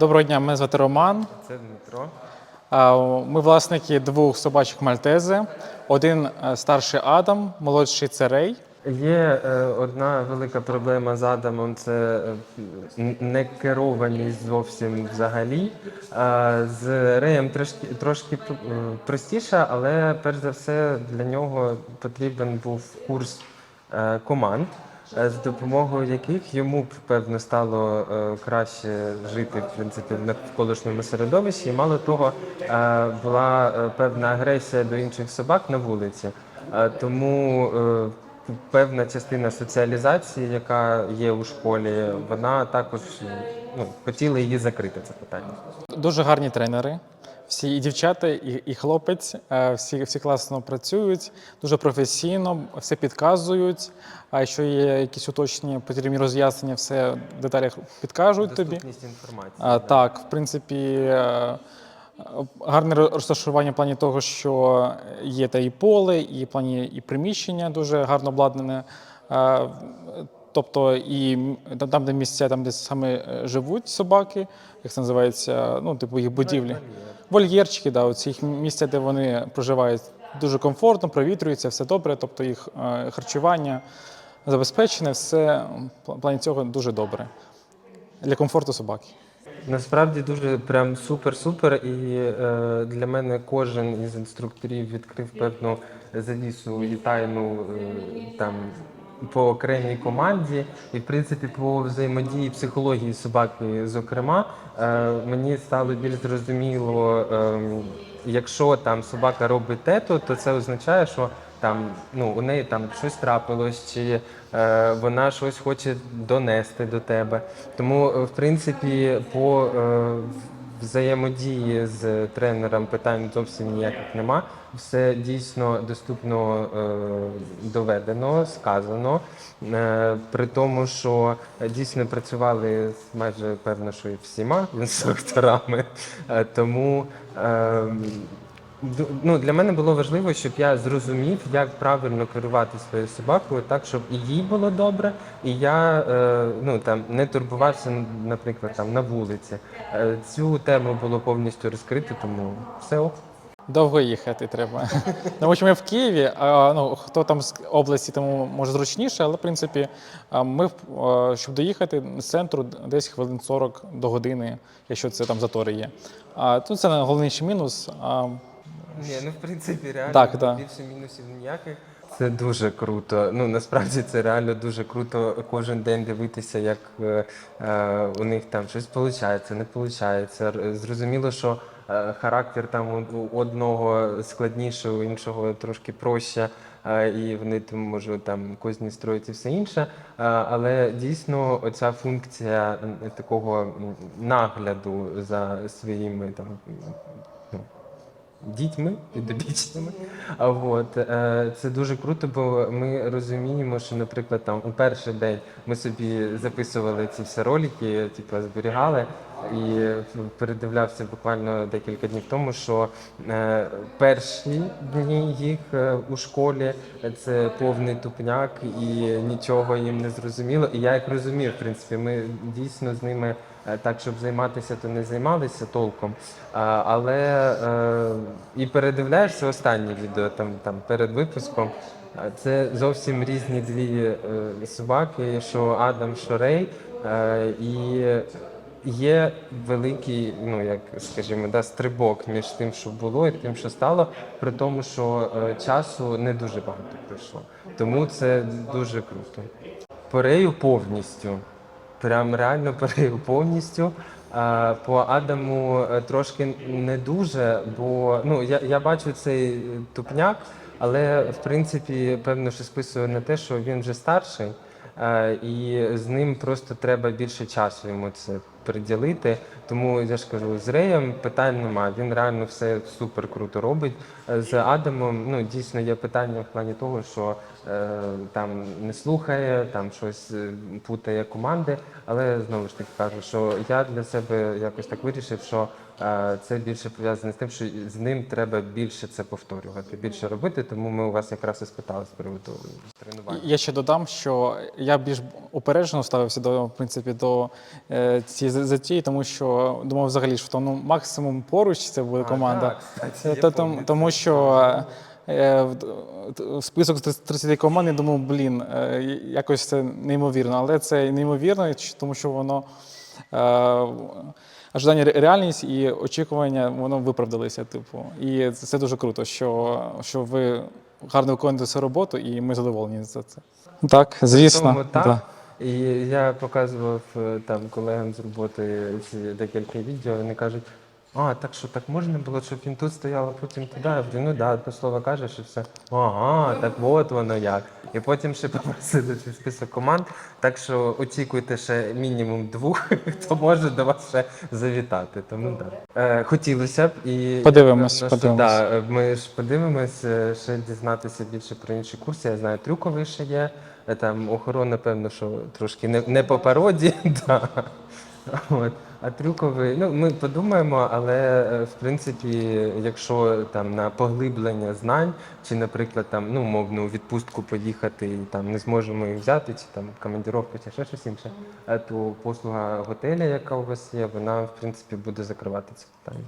Доброго дня, мене звати Роман. Це Дмитро. Ми власники двох собачих мальтези. Один е, старший Адам, молодший це Рей. Є е, одна велика проблема з Адамом це е, н- некерованість зовсім взагалі. З Реєм трошки, трошки простіше, але перш за все для нього потрібен був курс команд. Е, З допомогою яких йому певно стало е, краще жити в принципі в навколишньому середовищі. І мало того, е, була певна агресія до інших собак на вулиці. Тому певна частина соціалізації, яка є у школі, вона також ну, хотіли її закрити це питання. Дуже гарні тренери. Всі і дівчата, і, і хлопець, е, всі, всі класно працюють, дуже професійно, все підказують. А якщо є якісь уточнення, потрібні роз'яснення, все в деталях підкажуть тобі. Доступність інформації. А, так, в принципі, е, гарне розташування в плані того, що є та і поле, і в плані і приміщення дуже гарно обладнане. Тобто і там- де місця, там, де саме е, живуть собаки, як це називається, ну, типу їх будівлі. Вольєрчики, да, оці їх місця, де вони проживають, дуже комфортно, провітрюються, все добре, тобто їх е, харчування забезпечене, все в плані цього дуже добре для комфорту собаки. Насправді дуже прям супер-супер. І е, для мене кожен із інструкторів відкрив певну завісу і тайну е, там. По окремій команді, і в принципі по взаємодії психології собаки, зокрема, е, мені стало більш зрозуміло, ем, якщо там собака робить тето, то це означає, що там ну у неї там щось трапилось, чи е, вона щось хоче донести до тебе. Тому, е, в принципі, по е, взаємодії з тренером питань зовсім ніяких нема. Все дійсно доступно е, доведено, сказано. Е, при тому, що дійсно працювали з майже певно, що і всіма інструкторами. Е, тому е, Ду- Ну, для мене було важливо, щоб я зрозумів, як правильно керувати своєю собакою, так щоб і їй було добре, і я е, ну там не турбувався, наприклад, там на вулиці. Е, цю тему було повністю розкрито, тому все ок. Довго їхати треба. Тому що ми в Києві, а ну хто там з області, тому може зручніше, але в принципі ми, щоб доїхати з центру, десь хвилин 40 до години, якщо це там затори є. А тут це найголовніший мінус. Ні, ну в принципі, реально Так, да. більше мінусів ніяких. Це дуже круто. Ну насправді це реально дуже круто кожен день дивитися, як е, е, у них там щось виходить, не виходить. Зрозуміло, що е, характер там у- у одного складніше, у іншого трошки проще, е, і вони там можуть там козні строїть і все інше. Е, але дійсно оця функція м, такого м, нагляду за своїми там. Дітьми підопічними. А от е, це дуже круто, бо ми розуміємо, що, наприклад, там у перший день ми собі записували ці всі ролики, типу, зберігали. І передивлявся буквально декілька днів тому, що е, перші дні їх е, у школі це повний тупняк і нічого їм не зрозуміло. І я їх розумів, в принципі, ми дійсно з ними е, так, щоб займатися, то не займалися толком. Але і передивляєшся останнє відео там, там перед випуском. Це зовсім різні дві собаки, що Адам, що Рей. І є великий, ну як скажімо, да, стрибок між тим, що було, і тим, що стало, при тому, що е, часу не дуже багато пройшло. Тому це дуже круто. Порею повністю. Прям реально перею повністю. А, по Адаму е, трошки не дуже, бо ну я, я бачу цей тупняк, але в принципі певно, що списую на те, що він вже старший, е, і з ним просто треба більше часу йому це приділити. Тому я ж кажу, з Реєм питань немає. Він реально все супер круто робить. Е, З Адамом ну дійсно є питання в плані того, що там не слухає, там щось е, путає команди. Але знову ж таки кажу, що я для себе якось так вирішив, що е, це більше пов'язане з тим, що з ним треба більше це повторювати, більше робити. Тому ми у вас якраз і спитали з приводу тренування. Я ще додам, що я більш упереджено ставився до в принципі до е, цієї затії, тому що думав взагалі, що ну максимум поруч це буде команда. так, кстати, я Та- тому, тому що е, в- в список з 30 команд я думав, блін, е, якось це неймовірно, але це неймовірно, тому що воно. Е, Ожидання реальність і очікування воно виправдалися. Типу, і це, дуже круто, що, що ви гарно виконуєте свою роботу, і ми задоволені за це. Так, звісно. Тому так. да. І я показував е, там колегам з роботи ці декілька відео, вони кажуть, а, так що так можна було, щоб він тут стояв, а потім туди. Я говорю, ну да, одне слово кажеш і все. Ага, так от воно як. І потім ще попросили цей список команд. Так що очікуйте ще мінімум двох, хто може до вас ще завітати. Тому да. Е, хотілося б і Подивимось, я що, подивимось. Да, Е, Ми ж подивимось, е, ще дізнатися більше про інші курси. Я знаю, трюковий ще є. Е, Там охорона, певно, що трошки не, не по пароді. Да. От. А трюковий, ну ми подумаємо, але е, в принципі, якщо там на поглиблення знань, чи, наприклад, там ну мовну відпустку поїхати і там не зможемо її взяти, чи там командіровку, чи ще щось інше, е, то послуга готеля, яка у вас є, вона в принципі буде закривати це питання.